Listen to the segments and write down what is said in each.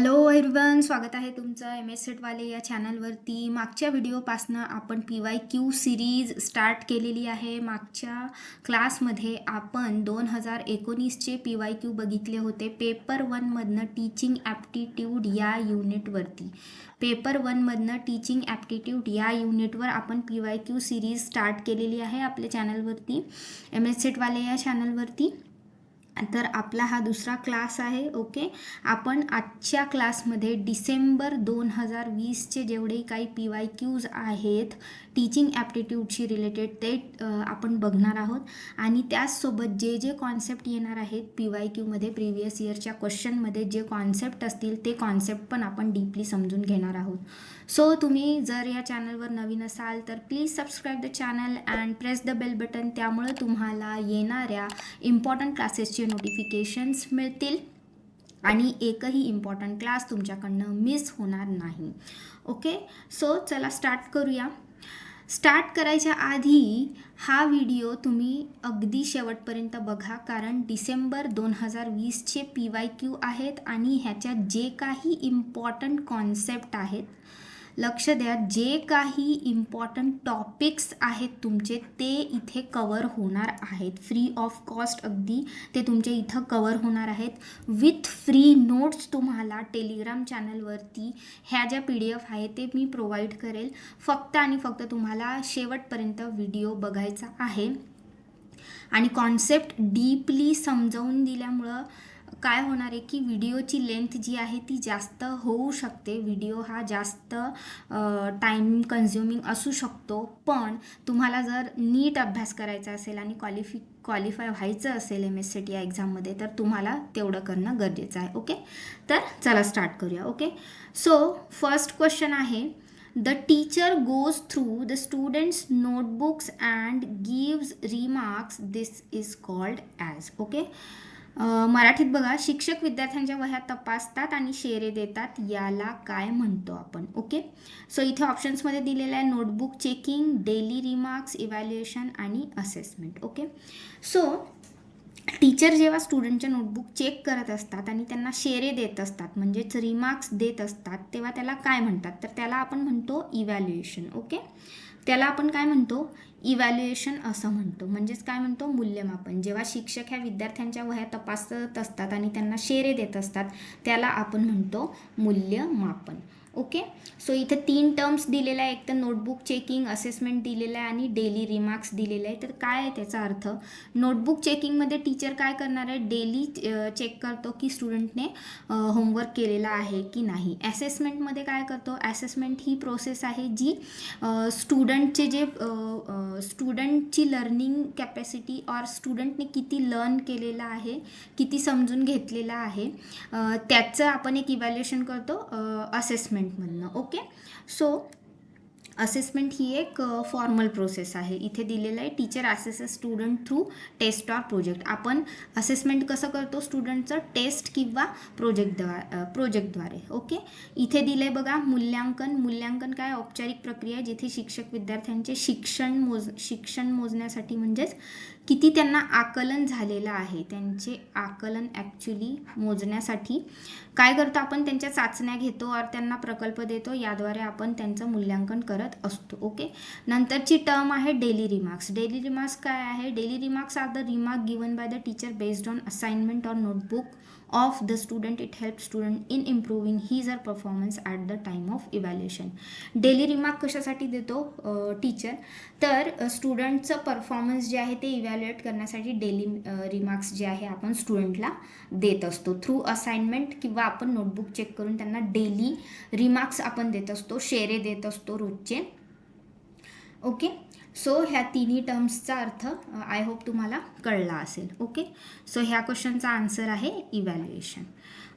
Hello everyone स्वागत आहे तुमचं एम एस सेटवाले या चॅनलवरती मागच्या व्हिडिओपासनं आपण P Y Q series start केलेली आहे. मागच्या क्लासमध्ये आपण दोन हजार एकोणीसचे पी वाय क्यू बघितले होते. पेपर वनमधनं टीचिंग ॲप्टिट्यूड या युनिटवरती पेपर वनमधनं टीचिंग ॲप्टिट्यूड या युनिटवर आपण P Y Q series start केलेली आहे आपल्या चॅनलवरती एम एस सेटवाले या चॅनलवरती तर आपला हा दुसरा क्लास आहे ओके आपण आजच्या क्लासमध्ये डिसेंबर दोन हजार वीसचे जेवढे काही पी वाय क्यूज आहेत टीचिंग ॲप्टिट्यूडशी रिलेटेड ते आपण बघणार आहोत. आणि त्याचसोबत जे जे कॉन्सेप्ट येणार आहेत पी वाय क्यूमध्ये प्रिव्हियस इयरच्या क्वेश्चनमध्ये जे कॉन्सेप्ट असतील ते कॉन्सेप्ट पण आपण डीपली समजून घेणार आहोत. सो तुम्ही जर या चॅनलवर नवीन असाल तर please subscribe the channel and press the bell button त्यामुळे तुम्हाला येणाऱ्या इम्पॉर्टंट क्लासेसचे नोटिफिकेशन्स मिळतील. आणि एकही इम्पॉर्टंट क्लास तुमच्याकडनं मिस होणार नाही. ओके सो चला स्टार्ट करूया. स्टार्ट करायच्या आधी हा व्हिडिओ तुम्ही अगदी शेवटपर्यंत बघा कारण डिसेंबर दोन हजार वीसचे पी वाय क्यू आहेत आणि ह्याच्यात जे काही इम्पॉर्टंट कॉन्सेप्ट आहेत लक्ष द्या. जे काही इम्पॉर्टंट टॉपिक्स आहेत तुमचे ते इथे कवर होणार आहेत. फ्री ऑफ कॉस्ट अगदी ते तुमचे इथं कवर होणार आहेत. विथ फ्री नोट्स तुम्हाला टेलिग्राम चॅनलवरती ह्या ज्या पी डी एफ आहे ते मी प्रोव्हाइड करेल. फक्त आणि फक्त तुम्हाला शेवटपर्यंत व्हिडिओ बघायचा आहे. आणि कॉन्सेप्ट डीपली समजावून दिल्यामुळं काय होणार आहे की व्हिडिओची लेंथ जी आहे ती जास्त होऊ शकते. व्हिडिओ हा जास्त टाईम कन्झ्युमिंग असू शकतो. पण तुम्हाला जर नीट अभ्यास करायचा असेल आणि क्वालिफि क्वालिफाय व्हायचं असेल एम एस सी टी या एक्झाममध्ये तर तुम्हाला तेवढं करणं गरजेचं आहे. ओके? तर चला स्टार्ट करूया. ओके? सो फर्स्ट क्वेश्चन आहे the teacher goes through the students notebooks and gives remarks this is called as okay? मराठीत बघा शिक्षक विद्यार्थ्यांच्या वह्या तपासतात आणि शेरे देतात याला काय म्हणतो आपण? ओके? सो इथे ऑप्शन्समध्ये दिलेलं आहे notebook checking daily remarks evaluation आणि असेसमेंट ओके? सो टीचर जेव्हा स्टुडंटचे नोटबुक चेक करत असतात आणि त्यांना शेरे देत असतात म्हणजेच रिमार्क्स देत असतात तेव्हा त्याला काय म्हणतात? तर त्याला आपण म्हणतो इव्हॅल्युएशन ओके? त्याला आपण काय म्हणतो? इव्हॅल्युएशन असं म्हणतो. म्हणजेच काय म्हणतो? मूल्यमापन. जेव्हा शिक्षक ह्या विद्यार्थ्यांच्या वह्या तपासत असतात आणि त्यांना शेरे देत असतात त्याला आपण म्हणतो मूल्यमापन. ओके सो इथे तीन टर्म्स दिलेला आहे एक तर नोटबुक चेकिंग असेसमेंट दिलेलं आहे आणि डेली रिमार्क्स दिलेले आहे तर काय आहे त्याचा अर्थ? नोटबुक चेकिंगमध्ये टीचर काय करणार आहे? डेली चेक करतो की स्टुडंटने होमवर्क केलेला आहे की नाही. ॲसेसमेंटमध्ये काय करतो? ॲसेसमेंट ही प्रोसेस आहे जी स्टुडंटचे जे स्टुडंटची लर्निंग कॅपॅसिटी ऑर स्टुडंटने किती लर्न केलेलं आहे किती समजून घेतलेलं आहे त्याचं आपण एक इव्हॅल्युएशन करतो असेसमेंट असेसमेंटमधनं ओके सो असेसमेंट ही एक फॉर्मल प्रोसेस आहे. इथे दिलेलं आहे teacher assess student through test or project आपण असेसमेंट कसं करतो? स्टुडंटचं टेस्ट किंवा प्रोजेक्टद्वारे प्रोजेक्टद्वारे ओके इथे दिलं आहे बघा मूल्यांकन. मूल्यांकन काय? औपचारिक प्रक्रिया आहे जिथे शिक्षक विद्यार्थ्यांचे शिक्षण मोज शिक्षण मोजण्यासाठी म्हणजेच किती त्यांना आकलन झालेलं आहे? त्यांचे आकलन ॲक्च्युली मोजण्यासाठी. काय करतो आपण? त्यांच्या चाचण्या घेतो और त्यांना प्रकल्प देतो. याद्वारे आपण त्यांचं मूल्यांकन करत असतो. ओके नंतरची टर्म आहे डेली रिमार्क्स डेली रिमार्क्स काय आहे? Daily remarks are the remark given by the teacher based on assignment or notebook of the student it help student in improving his her performance at the time of evaluation daily remark कशासाठी देतो? Teacher तर स्टुडंटचं performance जे आहे ते evaluate करण्यासाठी daily remarks जे आहे आपण स्टुडंटला देत असतो. थ्रू असाइनमेंट किंवा आपण नोटबुक चेक करून त्यांना डेली रिमार्क्स आपण देत असतो. शेरे देत असतो रोजचे. ओके सो ह्या तिन्ही टर्म्सचा अर्थ आय होप तुम्हाला कळला असेल. ओके सो ह्या क्वेश्चनचा आन्सर आहे इव्हॅल्युएशन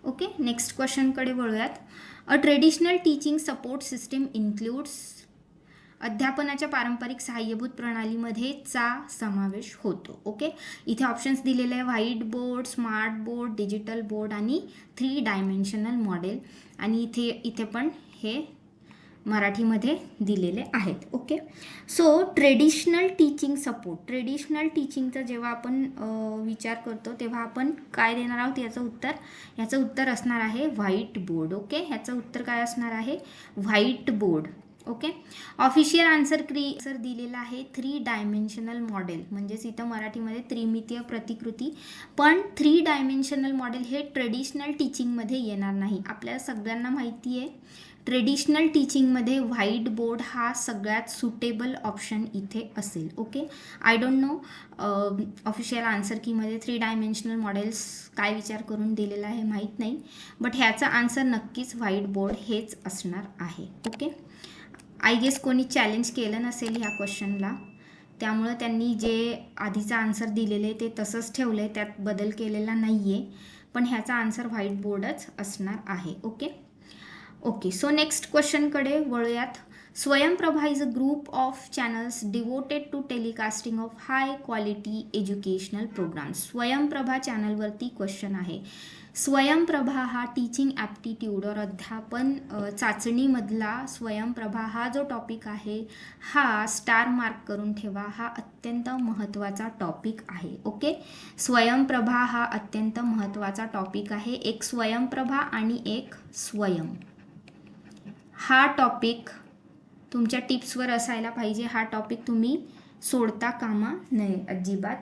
ओके नेक्स्ट क्वेश्चनकडे वळूयात. A traditional teaching support system includes अध्यापनाच्या पारंपरिक सहाय्यभूत प्रणालीमध्ये चा समावेश होतो. ओके इथे ऑप्शन्स दिलेले आहे white board smart board digital board आणि थ्री डायमेन्शनल मॉडेल आणि इथे इथे पण हे मराठीमध्ये दिलेले आहेत okay so traditional teaching support traditional टीचिंगचा जेव्हा आपण विचार करतो तेव्हा आपण काय देणार आहोत याचं उत्तर? याचं उत्तर असणार आहे व्हाईट बोर्ड ओके ह्याचं उत्तर काय असणार आहे? White board okay official answer key sir दिलेला आहे थ्री डायमेन्शनल मॉडेल म्हणजेच इथं मराठीमध्ये त्रिमितीय प्रतिकृती. पण थ्री डायमेन्शनल मॉडेल हे ट्रेडिशनल टीचिंगमध्ये येणार नाही. आपल्याला सगळ्यांना माहिती आहे ट्रेडिशनल टीचिंगमध्ये व्हाईट बोर्ड हा सगळ्यात सुटेबल ऑप्शन इथे असेल okay I don't know official answer कीमध्ये three dimensional models काय विचार करून दिलेला आहे माहीत नाही बट ह्याचा आन्सर नक्कीच व्हाईट बोर्ड हेच असणार आहे ओके आय गेस कोणी चॅलेंज केलं नसेल ह्या क्वेश्चनला त्यामुळं त्यांनी जे आधीचा आन्सर दिलेले आहे ते तसंच ठेवलं आहे त्यात बदल केलेला नाही आहे पण ह्याचा आन्सर व्हाईट बोर्डच असणार आहे ओके ओके सो नेक्स्ट क्वेश्चनकडे वळूयात. Swayamprabha is a group of channels devoted to telecasting of high quality educational programs Swayamprabha चॅनलवरती क्वेश्चन आहे. स्वयंप्रभा हा टीचिंग ॲप्टिट्यूड और अध्यापन चाचणीमधला स्वयंप्रभा हा जो टॉपिक आहे हा स्टार मार्क करून ठेवा. हा अत्यंत महत्त्वाचा टॉपिक आहे. ओके स्वयंप्रभा हा अत्यंत महत्त्वाचा टॉपिक आहे. एक स्वयंप्रभा आणि एक स्वयं. हा टॉपिक तुमच्या टिप्सवर असायला पाहिजे. हा टॉपिक तुम्ही सोडता कामा नये अजिबात.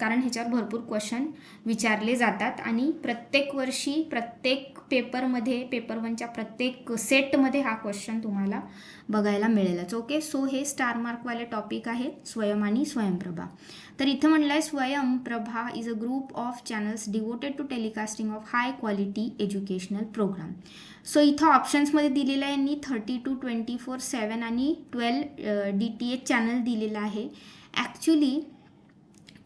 कारण ह्याच्यावर भरपूर क्वेश्चन विचारले जातात आणि प्रत्येक वर्षी प्रत्येक पेपरमध्ये पेपर वनच्या प्रत्येक सेटमध्ये हा क्वेश्चन तुम्हाला बघायला मिळेलच. ओके सो हे स्टार मार्कवाले टॉपिक आहेत स्वयं आणि स्वयंप्रभा. तर इथं म्हणलं आहे Swayamprabha is a group of channels devoted to telecasting of high quality educational program so इथं ऑप्शन्समध्ये दिलेलं आहे यांनी thirty two twenty four seven आणि twelve D T H channel दिलेलं आहे. ॲक्च्युली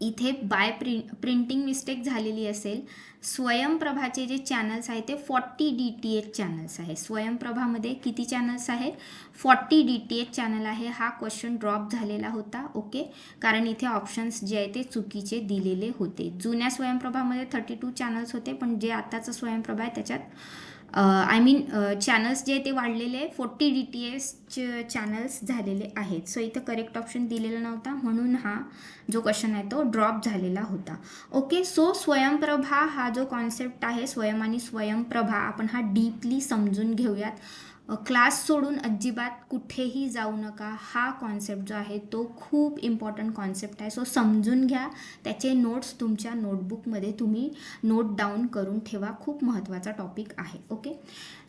इथे बाय प्रि प्रिंटिंग मिस्टेक झालेली असेल. स्वयंप्रभाचे जे चॅनल्स आहेत ते forty D T H channels आहे स्वयंप्रभामध्ये किती चॅनल्स आहेत? Forty D T H channel आहे. हा क्वेश्चन ड्रॉप झालेला होता ओके कारण इथे ऑप्शन्स जे आहे ते चुकीचे दिलेले होते. जुन्या स्वयंप्रभामध्ये थर्टी टू चॅनल्स होते पण जे आत्ताचं स्वयंप्रभा आहे त्याच्यात आय मीन चॅनल्स जे ते वाढलेले forty D T S channels झालेले आहेत. सो इथं करेक्ट ऑप्शन दिलेला नव्हता. म्हणून हा जो क्वेश्चन आहे तो ड्रॉप झालेला होता. ओके सो स्वयंप्रभा हा जो कॉन्सेप्ट आहे स्वयं आणि स्वयंप्रभा आपण हा डीपली समजून घेऊयात. क्लास सोडून अजिबात कुठेही जाऊ नका. हा कॉन्सेप्ट जो आहे तो खूप इम्पॉर्टंट कॉन्सेप्ट आहे. सो समजून घ्या. त्याचे नोट्स तुमच्या नोटबुकमध्ये तुम्ही नोट डाऊन करून ठेवा. खूप महत्त्वाचा टॉपिक आहे. ओके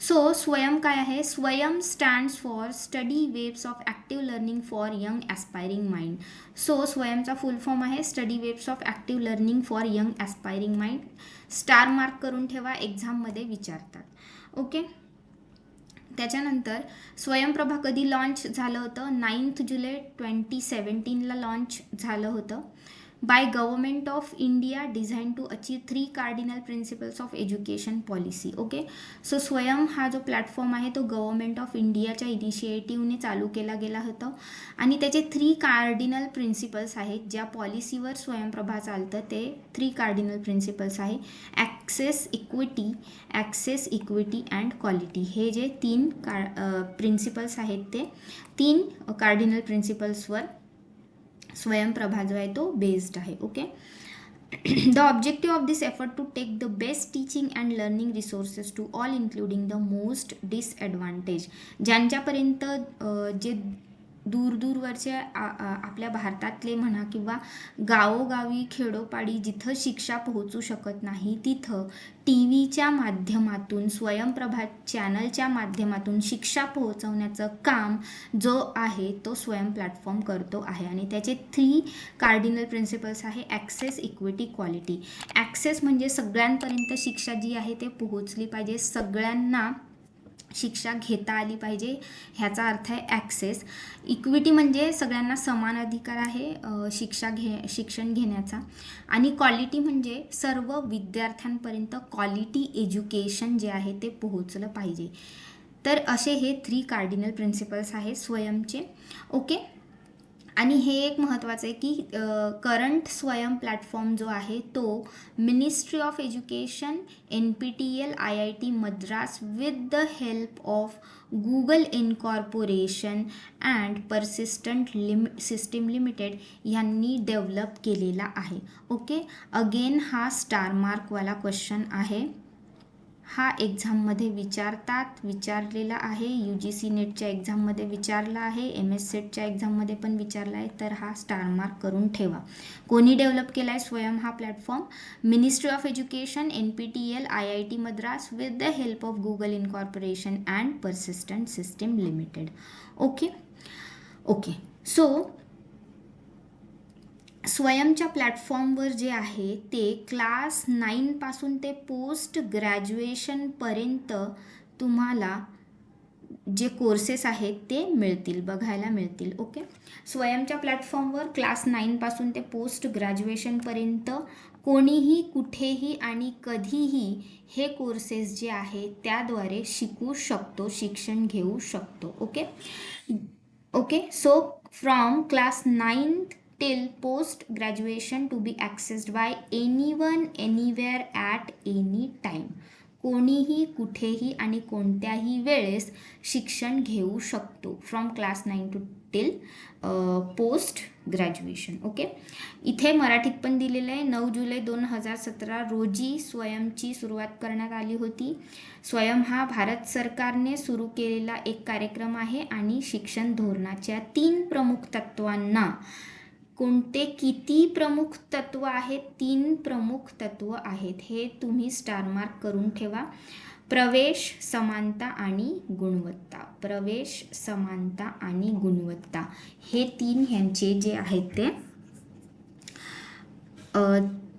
सो स्वयं काय आहे? Swayam stands for study webs of active learning for young aspiring mind so स्वयंचा full form आहे. Study webs of active learning for young aspiring mind star mark करून ठेवा. एक्झाममध्ये विचारतात. ओके त्याच्यानंतर स्वयंप्रभा कधी लॉन्च झालं होतं? नाईन्थ जुलै ट्वेंटी सेवन्टीनला लॉन्च झालं होतं. By government of India design to achieve three cardinal principles of education policy okay so Swayam हा जो प्लॅटफॉर्म आहे तो गव्हर्मेंट ऑफ इंडियाच्या इनिशिएटिव्हने चालू केला गेला होता. आणि त्याचे थ्री कार्डिनल प्रिन्सिपल्स आहेत. ज्या पॉलिसीवर स्वयंप्रभा चालतं ते थ्री कार्डिनल प्रिन्सिपल्स आहे. Access equity access equity and quality हे जे तीन का प्रिन्सिपल्स आहेत ते तीन कार्डिनल प्रिन्सिपल्सवर स्वयंप्रभा जो आहे तो बेस्ड आहे okay the objective of this effort to take the best teaching and learning resources to all including the most disadvantage ज्यांच्यापर्यंत जे दूरदूरवरचे आ- आपल्या भारतातले म्हणा किंवा गावोगावी खेडोपाडी जिथं शिक्षा पोहोचू शकत नाही तिथं टी व्हीच्या माध्यमातून स्वयंप्रभा चॅनलच्या माध्यमातून शिक्षा पोहोचवण्याचं काम जो आहे तो स्वयं प्लॅटफॉर्म करतो आहे. आणि त्याचे थ्री कार्डिनल प्रिन्सिपल्स आहे ॲक्सेस इक्विटी क्वालिटी ॲक्सेस म्हणजे सगळ्यांपर्यंत शिक्षा जी आहे ते पोहोचली पाहिजे सगळ्यांना. शिक्षा घेता आली पाहिजे ह्याचा अर्थ आहे ॲक्सेस इक्विटी म्हणजे सगळ्यांना समान अधिकार आहे शिक्षा घे शिक्षण घेण्याचा. आणि क्वालिटी म्हणजे सर्व विद्यार्थ्यांपर्यंत क्वालिटी एज्युकेशन जे आहे ते पोहोचलं पाहिजे. तर असे हे थ्री कार्डिनल प्रिन्सिपल्स आहेत स्वयंचे. ओके आणि हे एक महत्त्वाचं आहे की करंट स्वयं प्लॅटफॉर्म जो आहे तो ministry of education N P T L I I T Madras with the help of Google incorporation and persistent lim system limited यांनी डेव्हलप केलेला आहे. ओके अगेन हा स्टार मार्कवाला क्वेश्चन आहे. हा एक्झाममध्ये विचारतात विचारलेला आहे. यू जी सी नेटच्या एक्झाममध्ये विचारला आहे. एम एस सेटच्या एक्झाममध्ये पण विचारला आहे. तर हा स्टार मार्क करून ठेवा. कोणी डेव्हलप केला आहे स्वयं हा platform. Ministry of education N P T L I I T Madras with the help of Google incorporation and persistent system limited. Okay? Okay. So स्वयंच्या प्लॅटफॉर्मवर जे आहे ते क्लास नाईनपासून ते पोस्ट ग्रॅज्युएशनपर्यंत तुम्हाला जे कोर्सेस आहेत ते मिळतील बघायला मिळतील ओके? स्वयंच्या प्लॅटफॉर्मवर क्लास नाईनपासून ते पोस्ट ग्रॅज्युएशनपर्यंत कोणीही कुठेही आणि कधीही हे कोर्सेस जे आहे त्याद्वारे शिकू शकतो शिक्षण घेऊ शकतो okay? Okay so from class ninth till post graduation to be accessed by anyone anywhere at any time. कोणीही कुठेही आणि कोणत्याही वेळेस शिक्षण घेऊ शकतो. From class nine to till post graduation okay इथे मराठीत पण दिलेलं आहे. नऊ जुलै दोन हजार सतरा रोजी स्वयंची सुरुवात करण्यात आली होती. स्वयं हा भारत सरकारने सुरू केलेला एक कार्यक्रम आहे आणि शिक्षण धोरणाच्या तीन प्रमुख तत्वांना कोणते किती प्रमुख तत्व आहेत? तीन प्रमुख तत्व आहेत. हे तुम्ही स्टार मार्क करून ठेवा. प्रवेश समानता आणि गुणवत्ता. प्रवेश समानता आणि गुणवत्ता. हे तीन ह्यांचे जे आहेत ते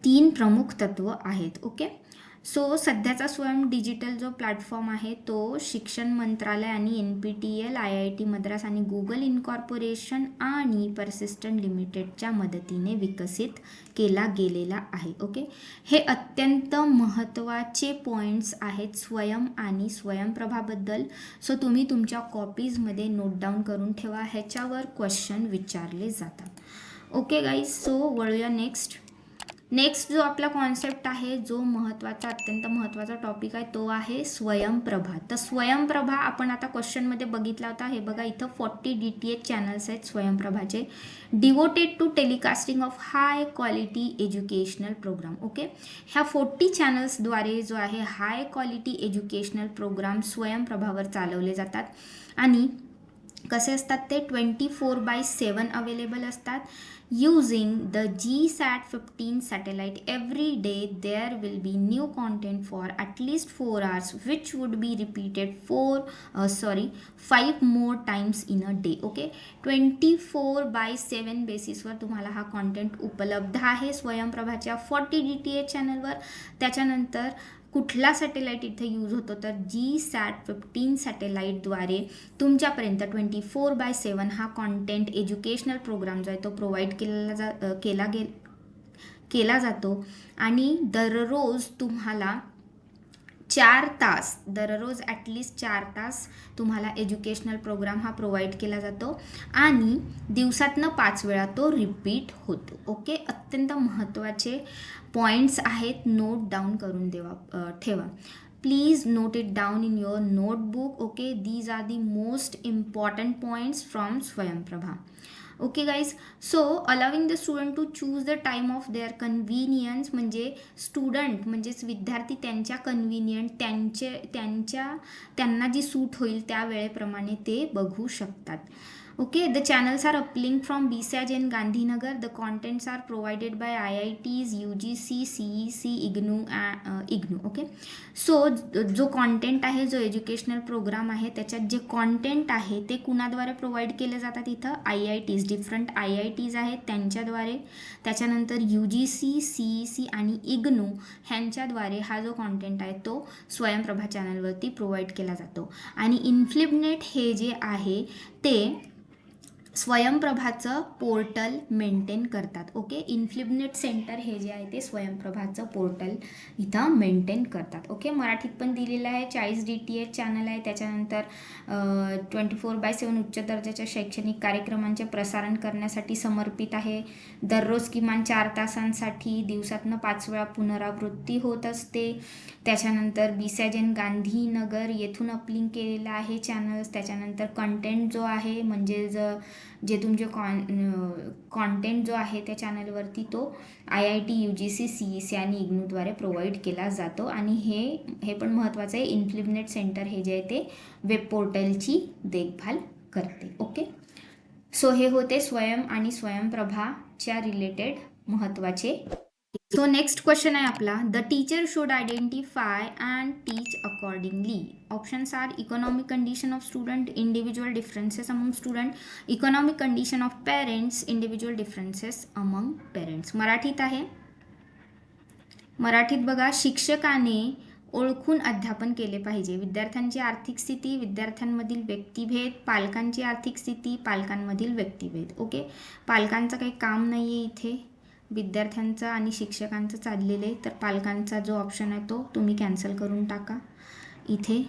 तीन प्रमुख तत्व आहेत. ओके? सो सध्याचा स्वयं डिजिटल जो प्लॅटफॉर्म आहे तो शिक्षण मंत्रालय आणि N P T L I I T Madras आणि गुगल इनकॉर्पोरेशन आणि परसिस्टंट लिमिटेडच्या मदतीने विकसित केला गेलेला आहे ओके हे अत्यंत महत्त्वाचे पॉईंट्स आहेत स्वयं आणि स्वयंप्रभाबद्दल. सो तुम्ही तुमच्या कॉपीजमध्ये नोट डाऊन करून ठेवा ह्याच्यावर क्वेश्चन विचारले जातात. ओके गाईज सो वळूया नेक्स्ट नेक्स्ट जो आपला कॉन्सेप्ट आहे जो महत्त्वाचा अत्यंत महत्त्वाचा टॉपिक आहे तो आहे स्वयंप्रभा. तर स्वयंप्रभा आपण आता क्वेश्चनमध्ये बघितला होता. हे बघा इथं forty D T H channels आहेत स्वयंप्रभाचे. Devoted to telecasting of high quality educational program okay ह्या फोर्टी चॅनल्सद्वारे जो आहे हाय क्वालिटी एज्युकेशनल प्रोग्राम स्वयंप्रभावर चालवले जातात. आणि कसे असतात ते twenty four by seven available असतात. Using the G sat fifteen satellite every day there will be new content for at least four hours which would be repeated four sorry five more times in a day okay twenty four by seven बेसिसवर तुम्हाला हा content उपलब्ध आहे. स्वयंप्रभाच्या forty D T H चॅनलवर त्याच्यानंतर कुठला satellite इथे यूज होतो तर जी सॅट फिफ्टीन सॅटेलाईटद्वारे तुमच्यापर्यंत ट्वेंटी फोर बाय सेवन हा कॉन्टेंट एज्युकेशनल प्रोग्राम जो आहे तो प्रोव्हाइड केलेला जा केला गे केला जातो. आणि दररोज तुम्हाला चार तास दररोज ॲटलिस्ट चार तास तुम्हाला एज्युकेशनल प्रोग्राम हा प्रोव्हाइड केला जातो. आणि दिवसातनं पाच वेळा तो रिपीट होतो. ओके अत्यंत महत्त्वाचे पॉईंट्स आहेत. नोट डाऊन करून देवा ठेवा. Please note it down in your notebook okay these are the most important points from Swayamprabha okay guys so allowing the student to choose the time of their convenience म्हणजे student म्हणजेच विद्यार्थी त्यांच्या convenient त्यांचे त्यांच्या त्यांना जी सूट होईल त्या वेळेप्रमाणे ते बघू शकतात. Okay the channels are appealing okay the channels Gandhinagar the contents are in by I I Ts U G C C E C uh, ignu okay so जो कॉन्टेंट आहे जो एज्युकेशनल प्रोग्राम आहे त्याच्यात जे कॉन्टेंट आहे ते कुणाद्वारे provide केले जातात इथं? I I Ts different I I Ts आहेत त्यांच्याद्वारे. त्याच्यानंतर U G C C E C आणि इग्नू ह्यांच्याद्वारे हा जो कॉन्टेंट आहे तो स्वयंप्रभा चॅनलवरती प्रोव्हाइड केला जातो. आणि इन्फ्लिपनेट हे जे आहे ते स्वयंप्रभाचं पोर्टल मेंटेन करतात. ओके इन्फ्लिबनेट सेंटर हे जे आहे ते स्वयंप्रभाचं पोर्टल इथं मेंटेन करतात. ओके मराठीत पण दिलेलं आहे. चाळीस डी टी एच चॅनल आहे. त्याच्यानंतर ट्वेंटी फोर बाय सेवन उच्च दर्जाच्या शैक्षणिक कार्यक्रमांचे प्रसारण करण्यासाठी समर्पित आहे. दररोज किमान चार तासांसाठी दिवसातनं पाच वेळा पुनरावृत्ती होत असते. त्याच्यानंतर बिसॅजन गांधीनगर येथून अपलिंक केलेलं आहे चॅनल्स त्याच्यानंतर कंटेंट जो आहे म्हणजे जे तुमचे कॉन कॉन्टेंट जो आहे त्या चॅनलवरती तो I I T U G C C E C आणि इग्नूद्वारे प्रोव्हाइड केला जातो. आणि हे हे पण महत्त्वाचं आहे. इन्फ्लिमनेट सेंटर हे जे आहे ते वेब पोर्टलची देखभाल करते. ओके सो हे होते स्वयं आणि स्वयंप्रभाच्या रिलेटेड महत्त्वाचे सो नेक्स्ट क्वेश्चन आहे आपला. The teacher should identify and teach accordingly options are economic condition of student individual differences among student economic condition of parents individual differences among parents मराठीत आहे. मराठीत बघा शिक्षकाने ओळखून अध्यापन केले पाहिजे. विद्यार्थ्यांची आर्थिक स्थिती विद्यार्थ्यांमधील व्यक्तिभेद पालकांची आर्थिक स्थिती पालकांमधील व्यक्तिभेद. ओके पालकांचं काही काम नाही आहे इथे. विद्यार्थ्यांचं आणि शिक्षकांचं चाललेलं आहे तर पालकांचा जो ऑप्शन आहे तो तुम्ही कॅन्सल करून टाका. इथे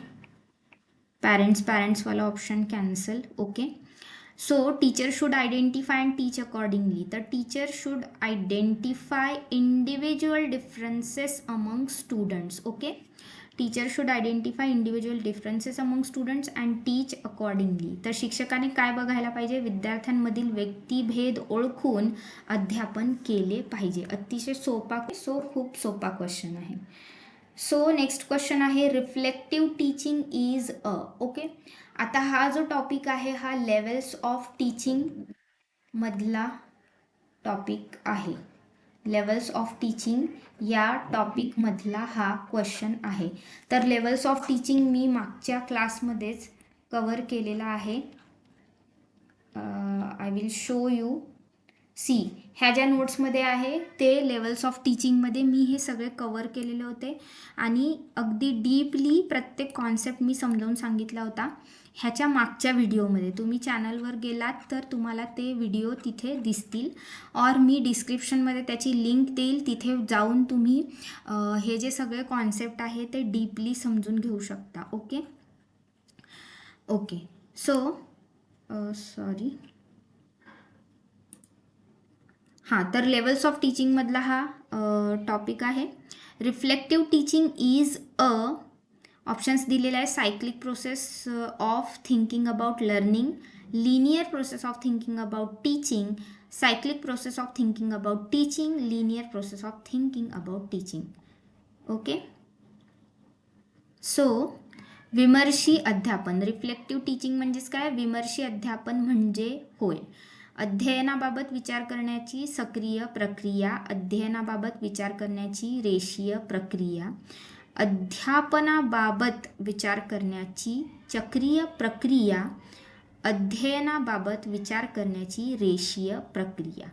parents पॅरेंट्सवाला option cancel okay so teacher should identify and teach accordingly तर teacher should identify individual differences among students okay teacher should identify individual differences among students and teach accordingly तर शिक्षकाने काय बघायला पाहिजे? विद्यार्थ्यांमधील व्यक्तिभेद ओळखून अध्यापन केले पाहिजे. अतिशय सोपा सो खूप सोपा क्वेश्चन आहे. सो नेक्स्ट क्वेश्चन आहे reflective teaching is a okay आता हा जो टॉपिक आहे हा लेवल्स ऑफ टीचिंग मधला टॉपिक आहे. लेवल्स ऑफ टीचिंग या टॉपिकमधला हा क्वेश्चन आहे. तर लेवल्स ऑफ टीचिंग मी मागच्या क्लासमध्येच कवर केलेला आहे. I will show you see ह्या ज्या नोट्समध्ये आहे ते लेवल्स ऑफ टीचिंगमध्ये मी हे सगळे कवर केलेले होते. आणि अगदी डीपली प्रत्येक कॉन्सेप्ट मी समजावून सांगितला होता. ह्याच्या मागच्या व्हिडिओमध्ये तुम्ही चॅनलवर गेलात तर तुम्हाला ते व्हिडिओ तिथे दिसतील. और मी डिस्क्रिप्शनमध्ये त्याची लिंक देईल तिथे जाऊन तुम्ही हे जे सगळे कॉन्सेप्ट आहे ते डीपली समजून घेऊ शकता. ओके ओके सो सॉरी हां तर लेवल्स ऑफ टीचिंगमधला हा टॉपिक आहे. Reflective teaching is a options दिलेले आहे cyclic process of thinking about learning linear process of thinking about teaching cyclic process of thinking about teaching linear process of thinking about teaching okay so विमर्शी अध्यापन reflective teaching म्हणजेच काय? विमर्शी अध्यापन म्हणजे होय. अध्ययनाबाबत विचार करण्याची सक्रिय प्रक्रिया अध्ययनाबाबत विचार करण्याची रेषीय प्रक्रिया अध्यापनाबाबत विचार करण्याची चक्रीय प्रक्रिया अध्ययनाबाबत विचार करण्याची रेषीय प्रक्रिया.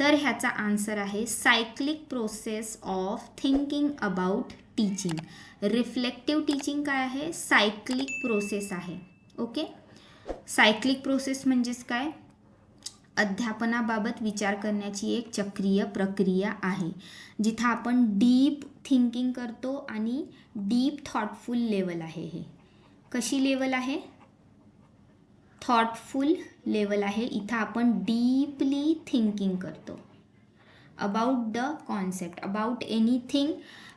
तर ह्याचा आन्सर आहे cyclic process of thinking about teaching. Reflective teaching काय आहे? सायक्लिक प्रोसेस आहे. ओके? सायक्लिक प्रोसेस म्हणजेच काय? अध्यापनाबाबत विचार करण्याची एक चक्रीय प्रक्रिया आहे जिथं आपण डीप थिंकिंग करतो आणि डीप थॉटफुल लेवल आहे हे. कशी लेवल आहे? थॉटफुल लेवल आहे इथं आपण डीपली थिंकिंग करतो. About the concept about anything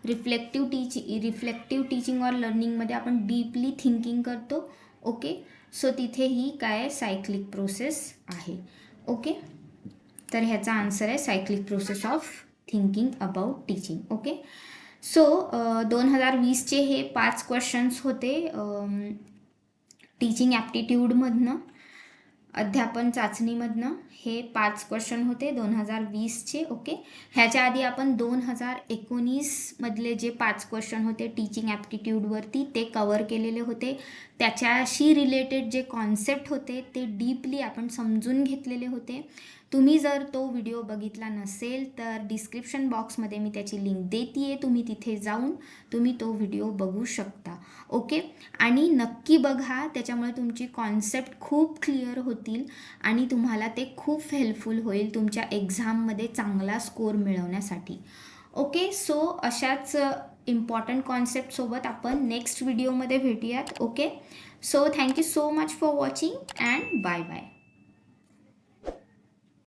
reflective teaching reflective teaching or लर्निंगमध्ये आपण डीपली थिंकिंग करतो ओके? सो तिथे ही काय सायक्लिक प्रोसेस आहे. ओके? तर ह्याचा आन्सर आहे cyclic process of thinking about teaching okay? So दोन हजार वीसचे हे पाच क्वेश्चन्स होते टीचिंग ॲप्टिट्यूडमधनं अध्यापन चाचणीमधनं हे पाच क्वेश्चन होते दोन हजार वीसचे ओके ह्याच्या आधी आपण दोन हजार एकोणीसमधले जे पाच क्वेश्चन होते टीचिंग ॲप्टिट्यूडवरती ते कवर केलेले होते. त्याच्याशी रिलेटेड जे कॉन्सेप्ट होते ते डीपली आपण समजून घेतलेले होते. तुम्ही जर तो व्हिडिओ बघितला नसेल तर डिस्क्रिप्शन बॉक्समध्ये मी त्याची लिंक देते आहे तुम्ही तिथे जाऊन तुम्ही तो व्हिडिओ बघू शकता. ओके आणि नक्की बघा त्याच्यामुळे तुमची कॉन्सेप्ट खूप क्लिअर होतील आणि तुम्हाला ते खूप हेल्पफुल होईल तुमच्या एक्झाममध्ये चांगला स्कोर मिळवण्यासाठी. ओके सो अशाच इम्पॉर्टंट कॉन्सेप्टसोबत आपण नेक्स्ट व्हिडिओमध्ये भेटूयात. Okay so thank you so much for watching and bye bye